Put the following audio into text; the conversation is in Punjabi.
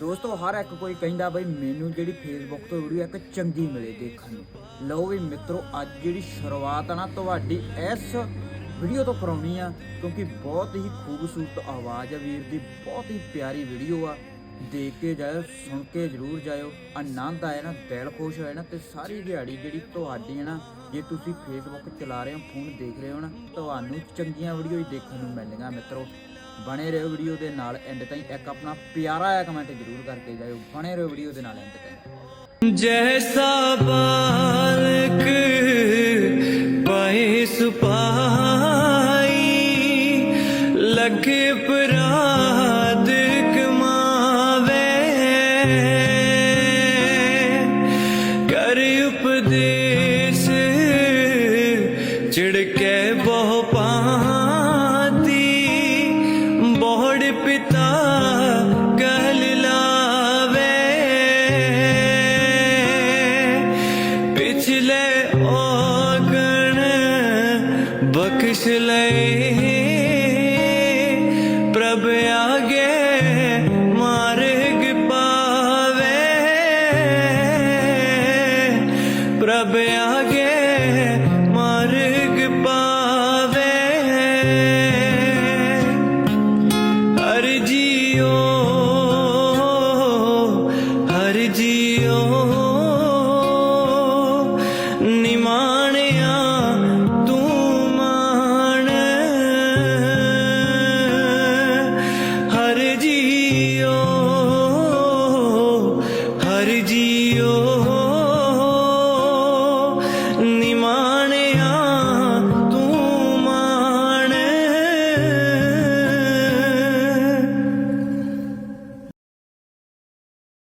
ਦੋਸਤੋ, ਹਰ ਇੱਕ ਕੋਈ ਕਹਿੰਦਾ ਬਈ ਮੈਨੂੰ ਜਿਹੜੀ ਫੇਸਬੁੱਕ ਤੋਂ ਵੀਡੀਓ ਇੱਕ ਚੰਗੀ ਮਿਲੇ ਦੇਖਣ ਨੂੰ। ਲਓ ਵੀ ਮਿੱਤਰੋ, ਅੱਜ ਜਿਹੜੀ ਸ਼ੁਰੂਆਤ ਆ ਨਾ, ਤੁਹਾਡੀ ਇਸ ਵੀਡੀਓ ਤੋਂ ਕਰਾਉਣੀ ਆ, ਕਿਉਂਕਿ ਬਹੁਤ ਹੀ ਖੂਬਸੂਰਤ ਆਵਾਜ਼ ਆ ਵੀਰ ਦੀ, ਬਹੁਤ ਹੀ ਪਿਆਰੀ ਵੀਡੀਓ ਆ। ਦੇਖ ਕੇ ਜਾਇਓ, ਸੁਣ ਕੇ ਜਰੂਰ ਜਾਇਓ। ਆਨੰਦ ਆਇਆ ਨਾ, ਦਿਲ ਖੁਸ਼ ਹੋਇਆ ਨਾ, ਤੇ ਸਾਰੀ ਦਿਹਾੜੀ ਜਿਹੜੀ ਤੁਹਾਡੀ ਹੈ ਨਾ, ਜੇ ਤੁਸੀਂ ਫੇਸਬੁੱਕ ਚਲਾ ਰਹੇ ਹੋ, ਫੋਨ ਦੇਖ ਰਹੇ ਹੋ ਨਾ, ਤੁਹਾਨੂੰ ਚੰਗੀਆਂ ਵੀਡੀਓ ਹੀ ਦੇਖਣ ਨੂੰ ਮਿਲਣਗੀਆਂ ਮਿੱਤਰੋ। ਬਣੇ ਰਹੋ ਵੀਡੀਓ ਦੇ ਨਾਲ ਐਂਡ ਤਾਈਂ ਇੱਕ ਆਪਣਾ ਪਿਆਰਾ ਜਿਹਾ ਕਮੈਂਟ ਜ਼ਰੂਰ ਕਰਕੇ ਜਾਇਓ। ਬਣੇ ਰਹੋ ਵੀਡੀਓ ਦੇ ਨਾਲ ਐਂਡ ਤਾਈਂ। ਜੈਸਾ ਬਾਲਕ ਪਾਏ ਸੁਪਾਈ ਲੱਗੇ ਪਰਾਦ ਕਮਾਵੇ ਕਰ ਉਪਦੇਸ਼ ਚਿੜਕੇ ਬਹੁ ਖਿੱਚ ਲੈ ਆਗਣ ਬਖਸ਼ ਲੈ ਪ੍ਰਭ ਆਗੇ ਮਾਰਗ ਪਾਵੇ। ਪ੍ਰਭ ਆਗੇ